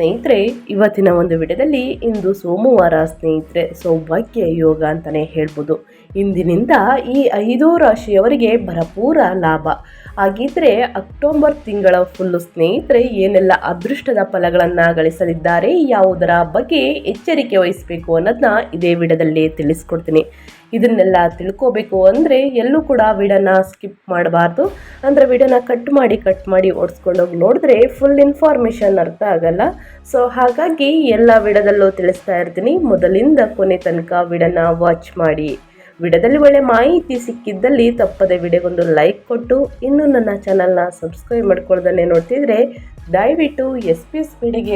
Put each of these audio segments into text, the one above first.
ಸ್ನೇಹಿತರೆ, ಇವತ್ತಿನ ಒಂದು ವಿಡಿಯೋದಲ್ಲಿ ಇಂದು ಸೋಮವಾರ ಸ್ನೇಹಿತರೆ, ಸೌಭಾಗ್ಯ ಯೋಗ ಅಂತಲೇ ಹೇಳ್ಬೋದು. ಇಂದಿನಿಂದ ಈ ಐದು ರಾಶಿಯವರಿಗೆ ಭರಪೂರ ಲಾಭ. ಹಾಗಿದ್ರೆ ಅಕ್ಟೋಬರ್ ತಿಂಗಳ ಫುಲ್ಲು ಸ್ನೇಹಿತರೆ, ಏನೆಲ್ಲ ಅದೃಷ್ಟದ ಫಲಗಳನ್ನು ಗಳಿಸಲಿದ್ದಾರೆ, ಯಾವುದರ ಬಗ್ಗೆ ಎಚ್ಚರಿಕೆ ವಹಿಸಬೇಕು ಅನ್ನೋದನ್ನ ಇದೇ ವಿಡಿಯೋದಲ್ಲಿ ತಿಳಿಸ್ಕೊಡ್ತೀನಿ. ಇದನ್ನೆಲ್ಲ ತಿಳ್ಕೋಬೇಕು ಅಂದರೆ ಎಲ್ಲೂ ಕೂಡ ವಿಡನ ಸ್ಕಿಪ್ ಮಾಡಬಾರ್ದು. ಅಂದರೆ ವಿಡನ ಕಟ್ ಮಾಡಿ ಕಟ್ ಮಾಡಿ ಓಡಿಸ್ಕೊಂಡೋಗಿ ನೋಡಿದ್ರೆ ಫುಲ್ ಇನ್ಫಾರ್ಮೇಷನ್ ಅರ್ಥ ಆಗಲ್ಲ. ಸೊ ಹಾಗಾಗಿ ಎಲ್ಲ ವಿಡದಲ್ಲೂ ತಿಳಿಸ್ತಾ ಇರ್ತೀನಿ. ಮೊದಲಿಂದ ಕೊನೆ ತನಕ ವಿಡನ ವಾಚ್ ಮಾಡಿ. ವಿಡದಲ್ಲಿ ಒಳ್ಳೆ ಮಾಹಿತಿ ಸಿಕ್ಕಿದ್ದಲ್ಲಿ ತಪ್ಪದೆ ವಿಡಿಯೋಗೊಂದು ಲೈಕ್ ಕೊಟ್ಟು, ಇನ್ನೂ ನನ್ನ ಚಾನಲ್ನ ಸಬ್ಸ್ಕ್ರೈಬ್ ಮಾಡ್ಕೊಳ್ದೇ ನೋಡ್ತಿದ್ರೆ ದಯವಿಟ್ಟು ಎಸ್ ಪಿ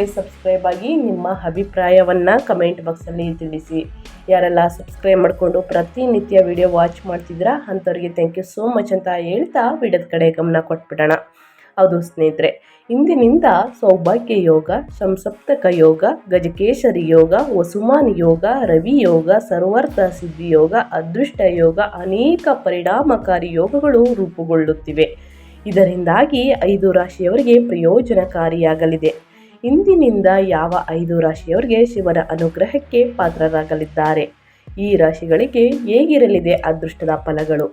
ಎಸ್ ಸಬ್ಸ್ಕ್ರೈಬ್ ಆಗಿ ನಿಮ್ಮ ಅಭಿಪ್ರಾಯವನ್ನು ಕಮೆಂಟ್ ಬಾಕ್ಸಲ್ಲಿ ತಿಳಿಸಿ. ಯಾರೆಲ್ಲ ಸಬ್ಸ್ಕ್ರೈಬ್ ಮಾಡಿಕೊಂಡು ಪ್ರತಿನಿತ್ಯ ವಿಡಿಯೋ ವಾಚ್ ಮಾಡ್ತಿದ್ದೀರಾ ಅಂಥವ್ರಿಗೆ ಥ್ಯಾಂಕ್ ಯು ಸೋ ಮಚ್ ಅಂತ ಹೇಳ್ತಾ ವಿಡಿಯೋದ ಕಡೆ ಗಮನ ಕೊಟ್ಬಿಡೋಣ. ಹೌದು ಸ್ನೇಹಿತರೆ, ಇಂದಿನಿಂದ ಸೌಭಾಗ್ಯ ಯೋಗ, ಸಂಸಪ್ತಕ ಯೋಗ ಗಜಕೇಶರಿ ಯೋಗ, ವಸುಮಾನ್ ಯೋಗ, ರವಿ ಯೋಗ ಸರ್ವಾರ್ಥ ಸಿದ್ಧಿ ಯೋಗ, ಅದೃಷ್ಟ ಯೋಗ ಅನೇಕ ಪರಿಣಾಮಕಾರಿ ಯೋಗಗಳು ರೂಪುಗೊಳ್ಳುತ್ತಿವೆ. ಇದರಿಂದಾಗಿ ಐದು ರಾಶಿಯವರಿಗೆ ಪ್ರಯೋಜನಕಾರಿಯಾಗಲಿದೆ. ಇಂದಿನಿಂದ ಯಾವ ಐದು ರಾಶಿಯವರಿಗೆ ಶಿವನ ಅನುಗ್ರಹಕ್ಕೆ ಪಾತ್ರರಾಗಲಿದ್ದಾರೆ? ಈ ರಾಶಿಗಳಿಗೆ ಹೇಗಿರಲಿದೆ ಅದೃಷ್ಟದ ಫಲಗಳು?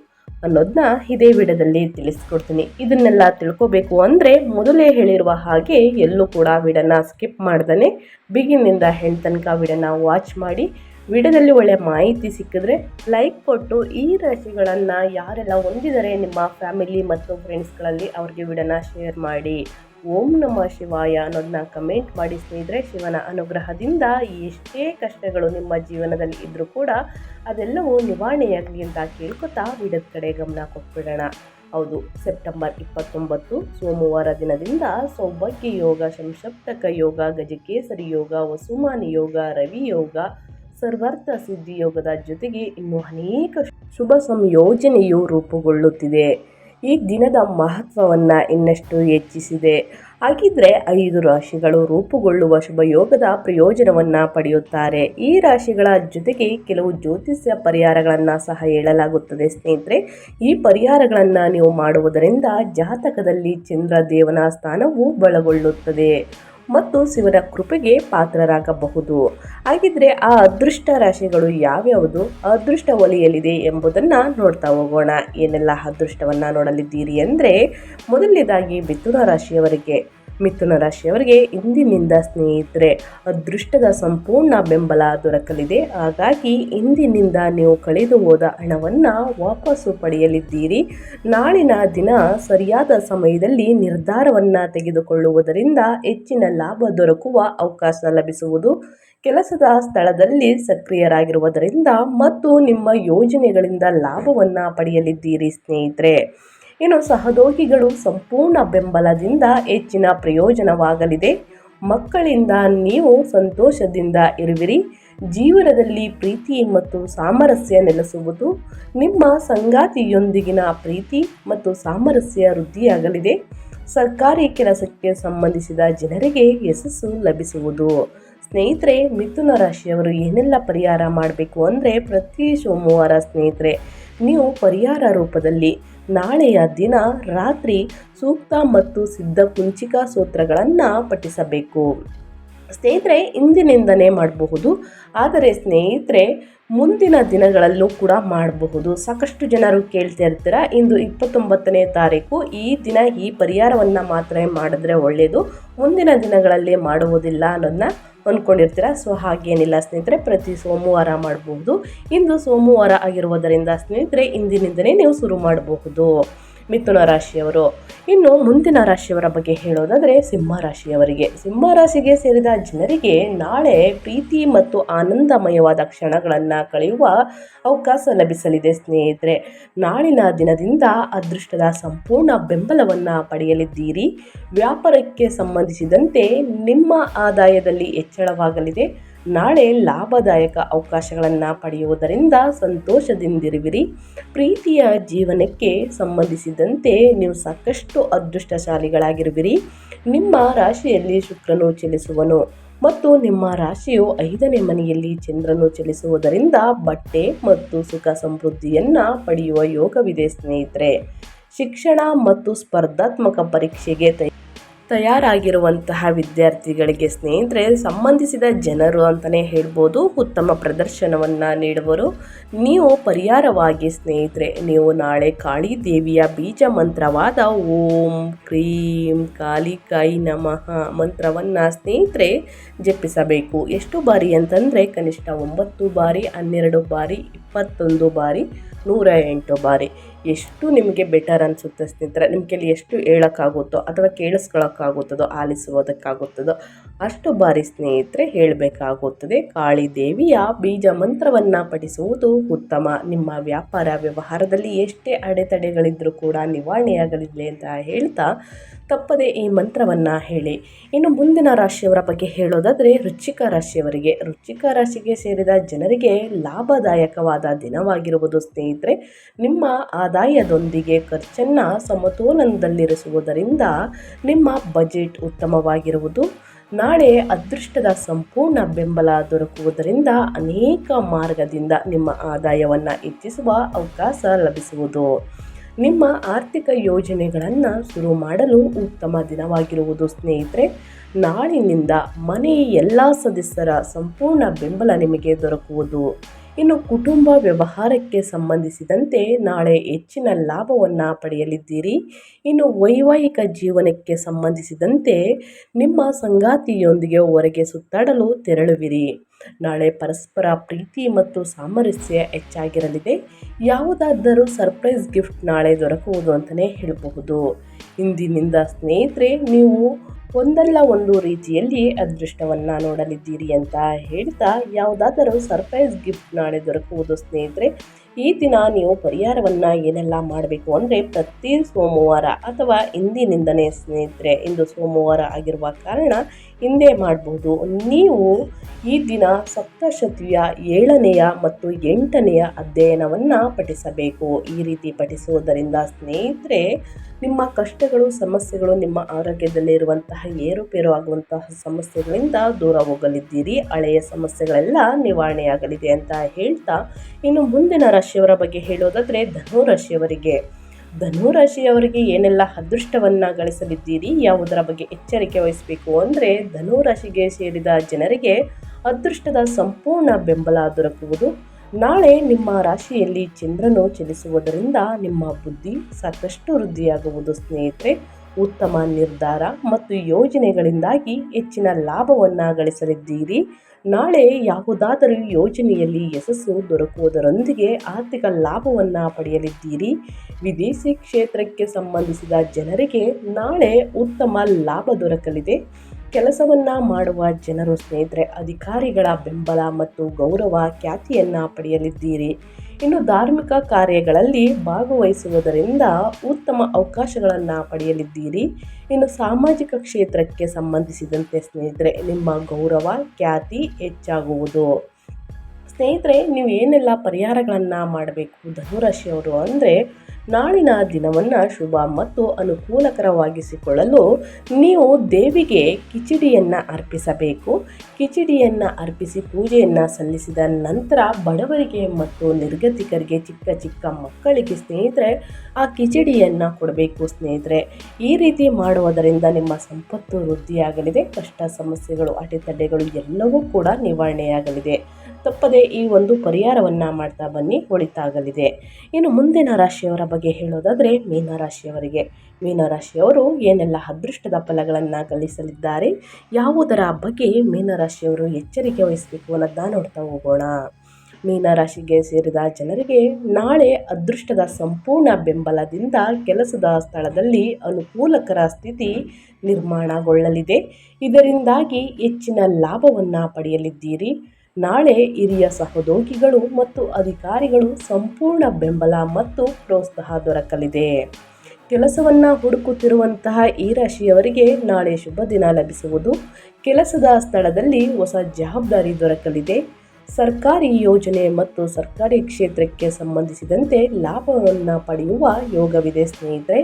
ಅನ್ನೋದನ್ನ ಇದೇ ವಿಡದಲ್ಲಿ ತಿಳಿಸ್ಕೊಡ್ತೀನಿ. ಇದನ್ನೆಲ್ಲ ತಿಳ್ಕೋಬೇಕು ಅಂದರೆ ಮೊದಲೇ ಹೇಳಿರುವ ಹಾಗೆ ಎಲ್ಲೂ ಕೂಡ ವಿಡನ್ನು ಸ್ಕಿಪ್ ಮಾಡ್ದೇ ಬಿಗಿನಿಂದ ಹೆಣ್ ತನಕ ವಿಡನ್ನು ವಾಚ್ ಮಾಡಿ ವಿಡಿಯೋದಲ್ಲಿ ಒಳ್ಳೆ ಮಾಹಿತಿ ಸಿಕ್ಕಿದ್ರೆ ಲೈಕ್ ಕೊಟ್ಟು ಈ ರಾಶಿಗಳನ್ನು ಯಾರೆಲ್ಲ ಹೊಂದಿದ್ದಾರೆ ನಿಮ್ಮ ಫ್ಯಾಮಿಲಿ ಮತ್ತು ಫ್ರೆಂಡ್ಸ್ಗಳಲ್ಲಿ ಅವ್ರಿಗೆ ವಿಡಿಯೋನ ಶೇರ್ ಮಾಡಿ. ಓಂ ನಮ ಶಿವಾಯ ಅನ್ನೋದನ್ನ ಕಮೆಂಟ್ ಮಾಡಿ ಸ್ನೇಹಿತರೆ. ಶಿವನ ಅನುಗ್ರಹದಿಂದ ಎಷ್ಟೇ ಕಷ್ಟಗಳು ನಿಮ್ಮ ಜೀವನದಲ್ಲಿ ಇದ್ದರೂ ಕೂಡ ಅದೆಲ್ಲವೂ ನಿವಾರಣೆಯಾಗಲಿ ಅಂತ ಕೇಳ್ಕೊತಾ ವಿಡದ ಕಡೆ ಗಮನ ಕೊಟ್ಬಿಡೋಣ. ಹೌದು, ಸೆಪ್ಟೆಂಬರ್ ಇಪ್ಪತ್ತೊಂಬತ್ತು, ಸೋಮವಾರ ದಿನದಿಂದ ಸೌಭಾಗ್ಯ ಯೋಗ ಸಂಸಪ್ತಕ ಯೋಗ, ಗಜಕೇಸರಿ ಯೋಗ, ವಸುಮಾನಿ ಯೋಗ, ರವಿ ಯೋಗ ಸರ್ವಾರ್ಥ ಸಿದ್ಧಿಯೋಗದ ಜೊತೆಗೆ ಇನ್ನು ಅನೇಕ ಶುಭ ಸಂಯೋಜನೆಯು ರೂಪುಗೊಳ್ಳುತ್ತಿದೆ. ಈ ದಿನದ ಮಹತ್ವವನ್ನು ಇನ್ನಷ್ಟು ಹೆಚ್ಚಿಸಿದೆ. ಹಾಗಿದ್ರೆ ಐದು ರಾಶಿಗಳು ರೂಪುಗೊಳ್ಳುವ ಶುಭ ಯೋಗದ ಪ್ರಯೋಜನವನ್ನು ಪಡೆಯುತ್ತಾರೆ. ಈ ರಾಶಿಗಳ ಜೊತೆಗೆ ಕೆಲವು ಜ್ಯೋತಿಷ್ಯ ಪರಿಹಾರಗಳನ್ನು ಸಹ ಹೇಳಲಾಗುತ್ತದೆ. ಸ್ನೇಹಿತರೆ, ಈ ಪರಿಹಾರಗಳನ್ನು ನೀವು ಮಾಡುವುದರಿಂದ ಜಾತಕದಲ್ಲಿ ಚಂದ್ರ ದೇವನ ಸ್ಥಾನವು ಬಲಗೊಳ್ಳುತ್ತದೆ. ಮತ್ತು ಶಿವನ ಕೃಪೆಗೆ ಪಾತ್ರರಾಗಬಹುದು. ಹಾಗಿದ್ರೆ ಆ ಅದೃಷ್ಟ ರಾಶಿಗಳು ಯಾವ್ಯಾವುದು? ಅದೃಷ್ಟ ಒಲಿಯಲಿದೆ ಎಂಬುದನ್ನು ನೋಡ್ತಾ ಹೋಗೋಣ. ಏನೆಲ್ಲ ಅದೃಷ್ಟವನ್ನು ನೋಡಲಿದ್ದೀರಿ ಅಂದರೆ, ಮೊದಲನೇದಾಗಿ ಮಿಥುನ ರಾಶಿಯವರಿಗೆ. ಮಿಥುನ ರಾಶಿಯವರಿಗೆ ಇಂದಿನಿಂದ ಸ್ನೇಹಿತರೆ, ಅದೃಷ್ಟದ ಸಂಪೂರ್ಣ ಬೆಂಬಲ ದೊರಕಲಿದೆ. ಹಾಗಾಗಿ ಇಂದಿನಿಂದ ನೀವು ಕಳೆದು ಹೋದ ಹಣವನ್ನು ವಾಪಸ್ಸು ಪಡೆಯಲಿದ್ದೀರಿ. ನಾಳಿನ ದಿನ ಸರಿಯಾದ ಸಮಯದಲ್ಲಿ ನಿರ್ಧಾರವನ್ನು ತೆಗೆದುಕೊಳ್ಳುವುದರಿಂದ ಹೆಚ್ಚಿನ ಲಾಭ ದೊರಕುವ ಅವಕಾಶ ಲಭಿಸುವುದು. ಕೆಲಸದ ಸ್ಥಳದಲ್ಲಿ ಸಕ್ರಿಯರಾಗಿರುವುದರಿಂದ ಮತ್ತು ನಿಮ್ಮ ಯೋಜನೆಗಳಿಂದ ಲಾಭವನ್ನು ಪಡೆಯಲಿದ್ದೀರಿ ಸ್ನೇಹಿತರೆ. ಇನ್ನು ಸಹದೋಗಿಗಳು ಸಂಪೂರ್ಣ ಬೆಂಬಲದಿಂದ ಹೆಚ್ಚಿನ ಪ್ರಯೋಜನವಾಗಲಿದೆ. ಮಕ್ಕಳಿಂದ ನೀವು ಸಂತೋಷದಿಂದ ಇರುವಿರಿ. ಜೀವನದಲ್ಲಿ ಪ್ರೀತಿ ಮತ್ತು ಸಾಮರಸ್ಯ ನೆಲೆಸುವುದು ನಿಮ್ಮ ಸಂಗಾತಿಯೊಂದಿಗಿನ ಪ್ರೀತಿ ಮತ್ತು ಸಾಮರಸ್ಯ ವೃದ್ಧಿಯಾಗಲಿದೆ. ಸರ್ಕಾರಿ ಕೆಲಸಕ್ಕೆ ಸಂಬಂಧಿಸಿದ ಜನರಿಗೆ ಯಶಸ್ಸು ಲಭಿಸುವುದು. ಸ್ನೇಹಿತರೆ, ಮಿಥುನ ರಾಶಿಯವರು ಏನೆಲ್ಲ ಪರಿಹಾರ ಮಾಡಬೇಕು ಅಂದರೆ ಪ್ರತಿ ಸೋಮವಾರ ಸ್ನೇಹಿತರೆ, ನೀವು ಪರಿಹಾರ ರೂಪದಲ್ಲಿ ನಾಳೆಯ ದಿನ ರಾತ್ರಿ ಸೂಕ್ತ ಮತ್ತು ಸಿದ್ಧ ಕುಂಚಿಕಾ ಸೂತ್ರಗಳನ್ನು ಪಠಿಸಬೇಕು. ಸ್ನೇಹಿತರೆ ಇಂದಿನಿಂದನೇ ಮಾಡಬಹುದು. ಆದರೆ ಸ್ನೇಹಿತರೆ ಮುಂದಿನ ದಿನಗಳಲ್ಲೂ ಕೂಡ ಮಾಡಬಹುದು. ಸಾಕಷ್ಟು ಜನರು ಕೇಳ್ತಾ ಇರ್ತೀರ, ಇಂದು ಇಪ್ಪತ್ತೊಂಬತ್ತನೇ ತಾರೀಕು, ಈ ದಿನ ಈ ಪರಿಹಾರವನ್ನು ಮಾತ್ರ ಮಾಡಿದ್ರೆ ಒಳ್ಳೆಯದು ಮುಂದಿನ ದಿನಗಳಲ್ಲಿ ಮಾಡುವುದಿಲ್ಲ ಅನ್ನೋದನ್ನ ಅಂದ್ಕೊಂಡಿರ್ತೀರ ಸೊ, ಹಾಗೇನಿಲ್ಲ ಸ್ನೇಹಿತರೆ, ಪ್ರತಿ ಸೋಮವಾರ ಮಾಡಬಹುದು. ಇಂದು ಸೋಮವಾರ ಆಗಿರುವುದರಿಂದ ಸ್ನೇಹಿತರೆ, ಇಂದಿನಿಂದನೇ ನೀವು ಶುರು ಮಾಡಬಹುದು. ಮಿಥುನ ರಾಶಿಯವರು. ಇನ್ನು ಮುಂದಿನ ರಾಶಿಯವರ ಬಗ್ಗೆ ಹೇಳೋದಾದರೆ ಸಿಂಹ ರಾಶಿಯವರಿಗೆ. ಸಿಂಹ ರಾಶಿಗೆ ಸೇರಿದ ಜನರಿಗೆ ನಾಳೆ ಪ್ರೀತಿ ಮತ್ತು ಆನಂದಮಯವಾದ ಕ್ಷಣಗಳನ್ನು ಕಳೆಯುವ ಅವಕಾಶ ಲಭಿಸಲಿದೆ ಸ್ನೇಹಿತರೆ. ನಾಳಿನ ದಿನದಿಂದ ಅದೃಷ್ಟದ ಸಂಪೂರ್ಣ ಬೆಂಬಲವನ್ನು ಪಡೆಯಲಿದ್ದೀರಿ. ವ್ಯಾಪಾರಕ್ಕೆ ಸಂಬಂಧಿಸಿದಂತೆ ನಿಮ್ಮ ಆದಾಯದಲ್ಲಿ ಹೆಚ್ಚಳವಾಗಲಿದೆ. ನಾಳೆ ಲಾಭದಾಯಕ ಅವಕಾಶಗಳನ್ನು ಪಡೆಯುವುದರಿಂದ ಸಂತೋಷದಿಂದಿರುವಿರಿ. ಪ್ರೀತಿಯ ಜೀವನಕ್ಕೆ ಸಂಬಂಧಿಸಿದಂತೆ ನೀವು ಸಾಕಷ್ಟು ಅದೃಷ್ಟಶಾಲಿಗಳಾಗಿರುವಿರಿ. ನಿಮ್ಮ ರಾಶಿಯಲ್ಲಿ ಶುಕ್ರನು ಚಲಿಸುವನು ಮತ್ತು ನಿಮ್ಮ ರಾಶಿಯು ಐದನೇ ಮನೆಯಲ್ಲಿ ಚಂದ್ರನು ಚಲಿಸುವುದರಿಂದ ಬಟ್ಟೆ ಮತ್ತು ಸುಖ ಸಮೃದ್ಧಿಯನ್ನು ಪಡೆಯುವ ಯೋಗವಿದೆ ಸ್ನೇಹಿತರೆ. ಶಿಕ್ಷಣ ಮತ್ತು ಸ್ಪರ್ಧಾತ್ಮಕ ಪರೀಕ್ಷೆಗೆ ತಯಾರಾಗಿರುವಂತಹ ವಿದ್ಯಾರ್ಥಿಗಳಿಗೆ ಸ್ನೇಹಿತರೆ, ಸಂಬಂಧಿಸಿದ ಜನರು ಅಂತಲೇ ಹೇಳ್ಬೋದು, ಉತ್ತಮ ಪ್ರದರ್ಶನವನ್ನು ನೀಡುವರು. ನೀವು ಪರಿಹಾರವಾಗಿ ಸ್ನೇಹಿತರೆ, ನೀವು ನಾಳೆ ಕಾಳಿ ದೇವಿಯ ಬೀಜ ಮಂತ್ರವಾದ ಓಂ ಕ್ರೀಂ ಕಾಲಿಕಾಯಿ ನಮಃ ಮಂತ್ರವನ್ನು ಸ್ನೇಹಿತರೆ ಜಪಿಸಬೇಕು. ಎಷ್ಟು ಬಾರಿ ಅಂತಂದರೆ ಕನಿಷ್ಠ ಒಂಬತ್ತು ಬಾರಿ, ಹನ್ನೆರಡು ಬಾರಿ, ಇಪ್ಪತ್ತೊಂದು ಬಾರಿ, ನೂರ ಎಂಟು ಬಾರಿ. ಎಷ್ಟು ನಿಮಗೆ ಬೆಟರ್ ಅನಿಸುತ್ತೆ ಸ್ನೇಹಿತರೆ? ನಿಮ್ಮ ಕೈಲಿ ಎಷ್ಟು ಹೇಳೋಕ್ಕಾಗುತ್ತೋ ಅಥವಾ ಕೇಳಿಸ್ಕೊಳ್ಳೋಕ್ಕಾಗುತ್ತದೋ ಆಲಿಸುವುದಕ್ಕಾಗುತ್ತದೋ ಅಷ್ಟು ಬಾರಿ ಸ್ನೇಹಿತರೆ ಹೇಳಬೇಕಾಗುತ್ತದೆ. ಕಾಳಿ ದೇವಿಯ ಬೀಜ ಮಂತ್ರವನ್ನು ಪಠಿಸುವುದು ಉತ್ತಮ. ನಿಮ್ಮ ವ್ಯಾಪಾರ ವ್ಯವಹಾರದಲ್ಲಿ ಎಷ್ಟೇ ಅಡೆತಡೆಗಳಿದ್ದರೂ ಕೂಡ ನಿವಾರಣೆಯಾಗಲಿದೆ ಅಂತ ಹೇಳ್ತಾ ತಪ್ಪದೆ ಈ ಮಂತ್ರವನ್ನು ಹೇಳಿ. ಇನ್ನು ಮುಂದಿನ ರಾಶಿಯವರ ಬಗ್ಗೆ ಹೇಳೋದಾದರೆ ರುಚಿಕ ರಾಶಿಯವರಿಗೆ. ರುಚಿಕ ರಾಶಿಗೆ ಸೇರಿದ ಜನರಿಗೆ ಲಾಭದಾಯಕವಾದ ದಿನವಾಗಿರುವುದು ಸ್ನೇಹಿತರೆ. ನಿಮ್ಮ ಆದಾಯದೊಂದಿಗೆ ಖರ್ಚನ್ನು ಸಮತೋಲನದಲ್ಲಿರಿಸುವುದರಿಂದ ನಿಮ್ಮ ಬಜೆಟ್ ಉತ್ತಮವಾಗಿರುವುದು. ನಾಳೆ ಅದೃಷ್ಟದ ಸಂಪೂರ್ಣ ಬೆಂಬಲ ದೊರಕುವುದರಿಂದ ಅನೇಕ ಮಾರ್ಗದಿಂದ ನಿಮ್ಮ ಆದಾಯವನ್ನು ಹೆಚ್ಚಿಸುವ ಅವಕಾಶ ಲಭಿಸುವುದು. ನಿಮ್ಮ ಆರ್ಥಿಕ ಯೋಜನೆಗಳನ್ನು ಶುರು ಮಾಡಲು ಉತ್ತಮ ದಿನವಾಗಿರುವುದು ಸ್ನೇಹಿತರೆ. ನಾಳಿನಿಂದ ಮನೆಯ ಎಲ್ಲ ಸದಸ್ಯರ ಸಂಪೂರ್ಣ ಬೆಂಬಲ ನಿಮಗೆ ದೊರಕುವುದು. ಇನ್ನು ಕುಟುಂಬ ವ್ಯವಹಾರಕ್ಕೆ ಸಂಬಂಧಿಸಿದಂತೆ ನಾಳೆ ಹೆಚ್ಚಿನ ಲಾಭವನ್ನು ಪಡೆಯಲಿದ್ದೀರಿ. ಇನ್ನು ವೈವಾಹಿಕ ಜೀವನಕ್ಕೆ ಸಂಬಂಧಿಸಿದಂತೆ ನಿಮ್ಮ ಸಂಗಾತಿಯೊಂದಿಗೆ ಹೊರಗೆ ಸುತ್ತಾಡಲು ತೆರಳುವಿರಿ. ನಾಳೆ ಪರಸ್ಪರ ಪ್ರೀತಿ ಮತ್ತು ಸಾಮರಸ್ಯ ಹೆಚ್ಚಾಗಿರಲಿದೆ. ಯಾವುದಾದರೂ ಸರ್ಪ್ರೈಸ್ ಗಿಫ್ಟ್ ನಾಳೆ ದೊರಕುವುದು ಅಂತಲೇ ಹೇಳಬಹುದು. ಇಂದಿನಿಂದ ಸ್ನೇಹಿತರೆ, ನೀವು ಒಂದಲ್ಲ ಒಂದು ರೀತಿಯಲ್ಲಿ ಅದೃಷ್ಟವನ್ನು ನೋಡಲಿದ್ದೀರಿ ಅಂತ ಹೇಳ್ತಾ ಯಾವುದಾದರೂ ಸರ್ಪ್ರೈಸ್ ಗಿಫ್ಟ್ ನಾಳೆ ದೊರಕುವುದು ಸ್ನೇಹಿತರೆ, ಈ ದಿನ ನೀವು ಪರಿಹಾರವನ್ನು ಏನೆಲ್ಲ ಮಾಡಬೇಕು ಅಂದರೆ ಪ್ರತಿ ಸೋಮವಾರ ಅಥವಾ ಇಂದಿನಿಂದನೇ ಸ್ನೇಹಿತರೆ ಇಂದು ಸೋಮವಾರ ಆಗಿರುವ ಕಾರಣ ಹಿಂದೆ ಮಾಡಬಹುದು ನೀವು ಈ ದಿನ ಸಪ್ತಶತಿಯ ಏಳನೆಯ ಮತ್ತು ಎಂಟನೆಯ ಅಧ್ಯಯನವನ್ನು ಪಠಿಸಬೇಕು. ಈ ರೀತಿ ಪಠಿಸುವುದರಿಂದ ಸ್ನೇಹಿತರೆ ನಿಮ್ಮ ಕಷ್ಟಗಳು, ಸಮಸ್ಯೆಗಳು ನಿಮ್ಮ ಆರೋಗ್ಯದಲ್ಲಿರುವಂತಹ ಏರುಪೇರು ಆಗುವಂತಹ ಸಮಸ್ಯೆಗಳಿಂದ ದೂರ ಹೋಗಲಿದ್ದೀರಿ. ಹಳೆಯ ಸಮಸ್ಯೆಗಳೆಲ್ಲ ನಿವಾರಣೆಯಾಗಲಿದೆ ಅಂತ ಹೇಳ್ತಾ ಇನ್ನು ಮುಂದಿನ ರಾಶಿಯವರ ಬಗ್ಗೆ ಹೇಳೋದಾದರೆ ಧನು ರಾಶಿಯವರಿಗೆ. ಧನು ರಾಶಿಯವರಿಗೆ ಏನೆಲ್ಲ ಅದೃಷ್ಟವನ್ನು ಗಳಿಸಲಿದ್ದೀರಿ, ಯಾವುದರ ಬಗ್ಗೆ ಎಚ್ಚರಿಕೆ ವಹಿಸಬೇಕು ಅಂದರೆ ಧನು ರಾಶಿಗೆ ಸೇರಿದ ಜನರಿಗೆ ಅದೃಷ್ಟದ ಸಂಪೂರ್ಣ ಬೆಂಬಲ ದೊರಕುವುದು. ನಾಳೆ ನಿಮ್ಮ ರಾಶಿಯಲ್ಲಿ ಚಂದ್ರನು ಚಲಿಸುವುದರಿಂದ ನಿಮ್ಮ ಬುದ್ಧಿ ಸಾಕಷ್ಟು ವೃದ್ಧಿಯಾಗುವುದು, ಸ್ನೇಹಿತರೆ. ಉತ್ತಮ ನಿರ್ಧಾರ ಮತ್ತು ಯೋಜನೆಗಳಿಂದಾಗಿ ಹೆಚ್ಚಿನ ಲಾಭವನ್ನು ಗಳಿಸಲಿದ್ದೀರಿ. ನಾಳೆ ಯಾವುದಾದರೂ ಯೋಜನೆಯಲ್ಲಿ ಯಶಸ್ಸು ದೊರಕುವುದರೊಂದಿಗೆ ಆರ್ಥಿಕ ಲಾಭವನ್ನು ಪಡೆಯಲಿದ್ದೀರಿ. ವಿದೇಶಿ ಕ್ಷೇತ್ರಕ್ಕೆ ಸಂಬಂಧಿಸಿದ ಜನರಿಗೆ ನಾಳೆ ಉತ್ತಮ ಲಾಭ ದೊರಕಲಿದೆ. ಕೆಲಸವನ್ನು ಮಾಡುವ ಜನರು ಸ್ನೇಹಿತರೆ, ಅಧಿಕಾರಿಗಳ ಬೆಂಬಲ ಮತ್ತು ಗೌರವ ಖ್ಯಾತಿಯನ್ನು ಪಡೆಯಲಿದ್ದೀರಿ. ಇನ್ನು ಧಾರ್ಮಿಕ ಕಾರ್ಯಗಳಲ್ಲಿ ಭಾಗವಹಿಸುವುದರಿಂದ ಉತ್ತಮ ಅವಕಾಶಗಳನ್ನು ಪಡೆಯಲಿದ್ದೀರಿ. ಇನ್ನು ಸಾಮಾಜಿಕ ಕ್ಷೇತ್ರಕ್ಕೆ ಸಂಬಂಧಿಸಿದಂತೆ ಸ್ನೇಹಿತರೆ, ನಿಮ್ಮ ಗೌರವ, ಖ್ಯಾತಿ ಹೆಚ್ಚಾಗುವುದು. ಸ್ನೇಹಿತರೆ, ನೀವು ಏನೆಲ್ಲ ಪರಿಹಾರಗಳನ್ನು ಮಾಡಬೇಕು, ಧನುರಾಶಿಯವರು ಅಂದರೆ ನಾಳಿನ ದಿನವನ್ನು ಶುಭ ಮತ್ತು ಅನುಕೂಲಕರವಾಗಿಸಿಕೊಳ್ಳಲು ನೀವು ದೇವಿಗೆ ಕಿಚಡಿಯನ್ನು ಅರ್ಪಿಸಬೇಕು. ಕಿಚಡಿಯನ್ನು ಅರ್ಪಿಸಿ ಪೂಜೆಯನ್ನು ಸಲ್ಲಿಸಿದ ನಂತರ ಬಡವರಿಗೆ ಮತ್ತು ನಿರ್ಗತಿಕರಿಗೆ ಚಿಕ್ಕ ಚಿಕ್ಕ ಮಕ್ಕಳಿಗೆ ಸ್ನೇಹಿತರೆ, ಆ ಕಿಚಡಿಯನ್ನು ಕೊಡಬೇಕು ಸ್ನೇಹಿತರೆ. ಈ ರೀತಿ ಮಾಡುವುದರಿಂದ ನಿಮ್ಮ ಸಂಪತ್ತು ವೃದ್ಧಿಯಾಗಲಿದೆ. ಕಷ್ಟ ಸಮಸ್ಯೆಗಳು, ಅಡೆತಡೆಗಳು ಎಲ್ಲವೂ ಕೂಡ ನಿವಾರಣೆಯಾಗಲಿದೆ. ತಪ್ಪದೆ ಈ ಒಂದು ಪರಿಹಾರವನ್ನು ಮಾಡ್ತಾ ಬನ್ನಿ ಒಳಿತಾಗಲಿದೆ ಇನ್ನು ಮುಂದಿನ ರಾಶಿಯವರ ಬಗ್ಗೆ ಹೇಳೋದಾದರೆ ಮೀನರಾಶಿಯವರಿಗೆ ಮೀನರಾಶಿಯವರು ಏನೆಲ್ಲ ಅದೃಷ್ಟದ ಫಲಗಳನ್ನು ಗಳಿಸಲಿದ್ದಾರೆ, ಯಾವುದರ ಬಗ್ಗೆ ಮೀನರಾಶಿಯವರು ಎಚ್ಚರಿಕೆ ವಹಿಸಬೇಕು ಅನ್ನೋದನ್ನ ನೋಡ್ತಾ ಹೋಗೋಣ. ಮೀನರಾಶಿಗೆ ಸೇರಿದ ಜನರಿಗೆ ನಾಳೆ ಅದೃಷ್ಟದ ಸಂಪೂರ್ಣ ಬೆಂಬಲದಿಂದ ಕೆಲಸದ ಸ್ಥಳದಲ್ಲಿ ಅನುಕೂಲಕರ ಸ್ಥಿತಿ ನಿರ್ಮಾಣಗೊಳ್ಳಲಿದೆ. ಇದರಿಂದಾಗಿ ಹೆಚ್ಚಿನ ಲಾಭವನ್ನು ಪಡೆಯಲಿದ್ದೀರಿ. ನಾಳೆ ಹಿರಿಯ ಸಹೋದ್ಯೋಗಿಗಳು ಮತ್ತು ಅಧಿಕಾರಿಗಳು ಸಂಪೂರ್ಣ ಬೆಂಬಲ ಮತ್ತು ಪ್ರೋತ್ಸಾಹ ದೊರಕಲಿದೆ. ಕೆಲಸವನ್ನು ಹುಡುಕುತ್ತಿರುವಂತಹ ಈ ರಾಶಿಯವರಿಗೆ ನಾಳೆ ಶುಭ ದಿನ ಲಭಿಸುವುದು. ಕೆಲಸದ ಸ್ಥಳದಲ್ಲಿ ಹೊಸ ಜವಾಬ್ದಾರಿ ದೊರಕಲಿದೆ. ಸರ್ಕಾರಿ ಯೋಜನೆ ಮತ್ತು ಸರ್ಕಾರಿ ಕ್ಷೇತ್ರಕ್ಕೆ ಸಂಬಂಧಿಸಿದಂತೆ ಲಾಭವನ್ನು ಪಡೆಯುವ ಯೋಗವಿದೆ ಸ್ನೇಹಿತರೆ.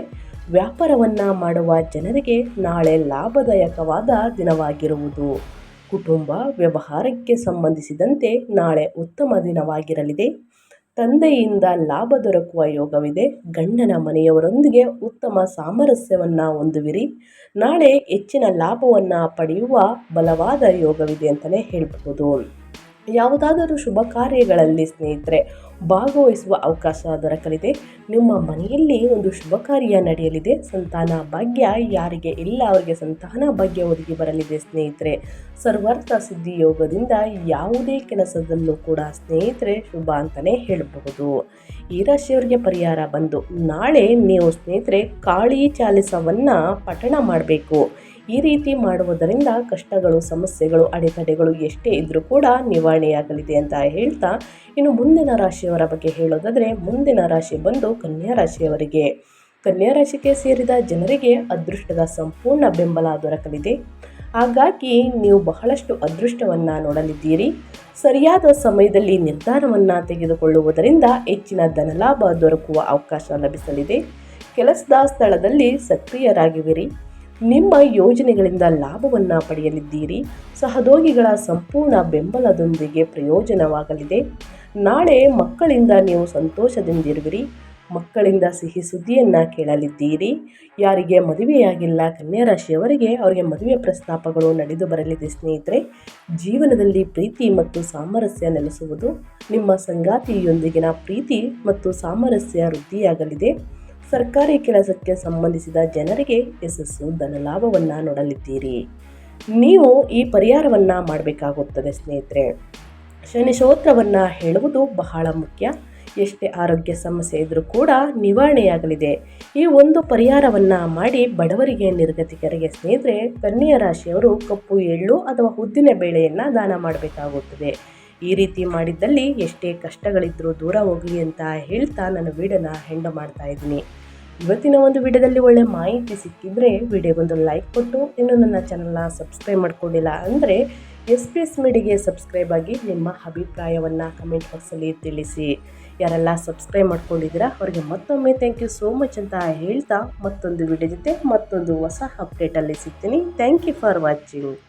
ವ್ಯಾಪಾರವನ್ನು ಮಾಡುವ ಜನರಿಗೆ ನಾಳೆ ಲಾಭದಾಯಕವಾದ ದಿನವಾಗಿರುವುದು. ಕುಟುಂಬ ವ್ಯವಹಾರಕ್ಕೆ ಸಂಬಂಧಿಸಿದಂತೆ ನಾಳೆ ಉತ್ತಮ ದಿನವಾಗಿರಲಿದೆ. ತಂದೆಯಿಂದ ಲಾಭ ದೊರಕುವ ಯೋಗವಿದೆ. ಗಂಡನ ಮನೆಯವರೊಂದಿಗೆ ಉತ್ತಮ ಸಾಮರಸ್ಯವನ್ನು ಹೊಂದುವಿರಿ. ನಾಳೆ ಹೆಚ್ಚಿನ ಲಾಭವನ್ನು ಪಡೆಯುವ ಬಲವಾದ ಯೋಗವಿದೆ ಅಂತಲೇ ಹೇಳ್ಬೋದು ಯಾವುದಾದರೂ ಶುಭ ಕಾರ್ಯಗಳಲ್ಲಿ ಸ್ನೇಹಿತರೆ, ಭಾಗವಹಿಸುವ ಅವಕಾಶ ದೊರಕಲಿದೆ. ನಿಮ್ಮ ಮನೆಯಲ್ಲಿ ಒಂದು ಶುಭ ಕಾರ್ಯ ನಡೆಯಲಿದೆ. ಸಂತಾನ ಭಾಗ್ಯ, ಯಾರಿಗೆ ಇಲ್ಲ ಅವರಿಗೆ ಸಂತಾನ ಭಾಗ್ಯ ಒದಗಿ ಬರಲಿದೆ ಸ್ನೇಹಿತರೆ. ಸರ್ವಾರ್ಥ ಸಿದ್ಧಿ ಯೋಗದಿಂದ ಯಾವುದೇ ಕೆಲಸದಲ್ಲೂ ಕೂಡ ಸ್ನೇಹಿತರೆ, ಶುಭ ಅಂತಲೇ ಹೇಳಬಹುದು. ಈ ರಾಶಿಯವರಿಗೆ ಪರಿಹಾರ ಬಂದು ನಾಳೆ ನೀವು ಸ್ನೇಹಿತರೆ, ಕಾಳಿ ಚಾಲಿಸವನ್ನು ಪಠಣ ಮಾಡಬೇಕು. ಈ ರೀತಿ ಮಾಡುವುದರಿಂದ ಕಷ್ಟಗಳು, ಸಮಸ್ಯೆಗಳು, ಅಡೆತಡೆಗಳು ಎಷ್ಟೇ ಇದ್ದರೂ ಕೂಡ ನಿವಾರಣೆಯಾಗಲಿದೆ ಅಂತ ಹೇಳ್ತಾ ಇನ್ನು ಮುಂದಿನ ರಾಶಿಯವರ ಬಗ್ಗೆ ಹೇಳೋದಾದರೆ ಮುಂದಿನ ರಾಶಿ ಬಂದು ಕನ್ಯಾ ರಾಶಿಯವರಿಗೆ. ಕನ್ಯಾ ರಾಶಿಗೆ ಸೇರಿದ ಜನರಿಗೆ ಅದೃಷ್ಟದ ಸಂಪೂರ್ಣ ಬೆಂಬಲ ದೊರಕಲಿದೆ. ಹಾಗಾಗಿ ನೀವು ಬಹಳಷ್ಟು ಅದೃಷ್ಟವನ್ನು ನೋಡಲಿದ್ದೀರಿ. ಸರಿಯಾದ ಸಮಯದಲ್ಲಿ ನಿರ್ಧಾರವನ್ನು ತೆಗೆದುಕೊಳ್ಳುವುದರಿಂದ ಹೆಚ್ಚಿನ ಧನಲಾಭ ದೊರಕುವ ಅವಕಾಶ ಲಭಿಸಲಿದೆ. ಕೆಲಸದ ಸ್ಥಳದಲ್ಲಿ ಸಕ್ರಿಯರಾಗುವಿರಿ ನಿಮ್ಮ ಯೋಜನೆಗಳಿಂದ ಲಾಭವನ್ನು ಪಡೆಯಲಿದ್ದೀರಿ. ಸಹದೋಗಿಗಳ ಸಂಪೂರ್ಣ ಬೆಂಬಲದೊಂದಿಗೆ ಪ್ರಯೋಜನವಾಗಲಿದೆ. ನಾಳೆ ಮಕ್ಕಳಿಂದ ನೀವು ಸಂತೋಷದಿಂದಿರುವಿರಿ. ಮಕ್ಕಳಿಂದ ಸಿಹಿ ಸುದ್ದಿಯನ್ನು ಕೇಳಲಿದ್ದೀರಿ. ಯಾರಿಗೆ ಮದುವೆಯಾಗಿಲ್ಲ ಕನ್ಯಾ ರಾಶಿಯವರಿಗೆ ಅವರಿಗೆ ಮದುವೆ ಪ್ರಸ್ತಾಪಗಳು ನಡೆದು ಬರಲಿದೆ ಸ್ನೇಹಿತರೆ. ಜೀವನದಲ್ಲಿ ಪ್ರೀತಿ ಮತ್ತು ಸಾಮರಸ್ಯ ನೆಲೆಸುವುದು ನಿಮ್ಮ ಸಂಗಾತಿಯೊಂದಿಗಿನ ಪ್ರೀತಿ ಮತ್ತು ಸಾಮರಸ್ಯ ವೃದ್ಧಿಯಾಗಲಿದೆ. ಸರ್ಕಾರಿ ಕೆಲಸಕ್ಕೆ ಸಂಬಂಧಿಸಿದ ಜನರಿಗೆ ಯಶಸ್ಸು ಧನಲಾಭವನ್ನು ನೋಡಲಿದ್ದೀರಿ. ನೀವು ಈ ಪರಿಹಾರವನ್ನು ಮಾಡಬೇಕಾಗುತ್ತದೆ ಸ್ನೇಹಿತರೆ. ಶನಿ ಸ್ತೋತ್ರವನ್ನು ಹೇಳುವುದು ಬಹಳ ಮುಖ್ಯ. ಎಷ್ಟೇ ಆರೋಗ್ಯ ಸಮಸ್ಯೆ ಇದ್ದರೂ ಕೂಡ ನಿವಾರಣೆಯಾಗಲಿದೆ. ಈ ಒಂದು ಪರಿಹಾರವನ್ನು ಮಾಡಿ ಬಡವರಿಗೆ, ನಿರ್ಗತಿಕರಿಗೆ ಸ್ನೇಹಿತರೆ, ಕನ್ಯಾ ರಾಶಿಯವರು ಕಪ್ಪು ಎಳ್ಳು ಅಥವಾ ಉದ್ದಿನ ಬೇಳೆಯನ್ನು ದಾನ ಮಾಡಬೇಕಾಗುತ್ತದೆ. ಈ ರೀತಿ ಮಾಡಿದ್ದಲ್ಲಿ ಎಷ್ಟೇ ಕಷ್ಟಗಳಿದ್ದರೂ ದೂರ ಹೋಗಲಿ ಅಂತ ಹೇಳ್ತಾ ನಾನು ವೀಡಿಯೋನ ಹೆಂಡ ಮಾಡ್ತಾ ಇದ್ದೀನಿ. ಇವತ್ತಿನ ಒಂದು ವಿಡಿಯೋದಲ್ಲಿ ಒಳ್ಳೆ ಮಾಹಿತಿ ಸಿಕ್ಕಿದ್ರೆ ವಿಡಿಯೋಗೊಂದು ಲೈಕ್ ಕೊಟ್ಟು, ಇನ್ನು ನನ್ನ ಚಾನಲ್ನ ಸಬ್ಸ್ಕ್ರೈಬ್ ಮಾಡ್ಕೊಂಡಿಲ್ಲ ಅಂದರೆ ಎಸ್ ಪಿ ಎಸ್ ಮೀಡಿಗೆ ಸಬ್ಸ್ಕ್ರೈಬ್ ಆಗಿ ನಿಮ್ಮ ಅಭಿಪ್ರಾಯವನ್ನು ಕಮೆಂಟ್ ಬಾಕ್ಸಲ್ಲಿ ತಿಳಿಸಿ. ಯಾರೆಲ್ಲ ಸಬ್ಸ್ಕ್ರೈಬ್ ಮಾಡ್ಕೊಂಡಿದ್ದೀರಾ, ಅವರಿಗೆ ಮತ್ತೊಮ್ಮೆ ಥ್ಯಾಂಕ್ ಯು ಸೋ ಮಚ್ ಅಂತ ಹೇಳ್ತಾ ಮತ್ತೊಂದು ವಿಡಿಯೋ ಜೊತೆ ಮತ್ತೊಂದು ಹೊಸ ಅಪ್ಡೇಟಲ್ಲಿ ಸಿಗ್ತೀನಿ. Thank you for watching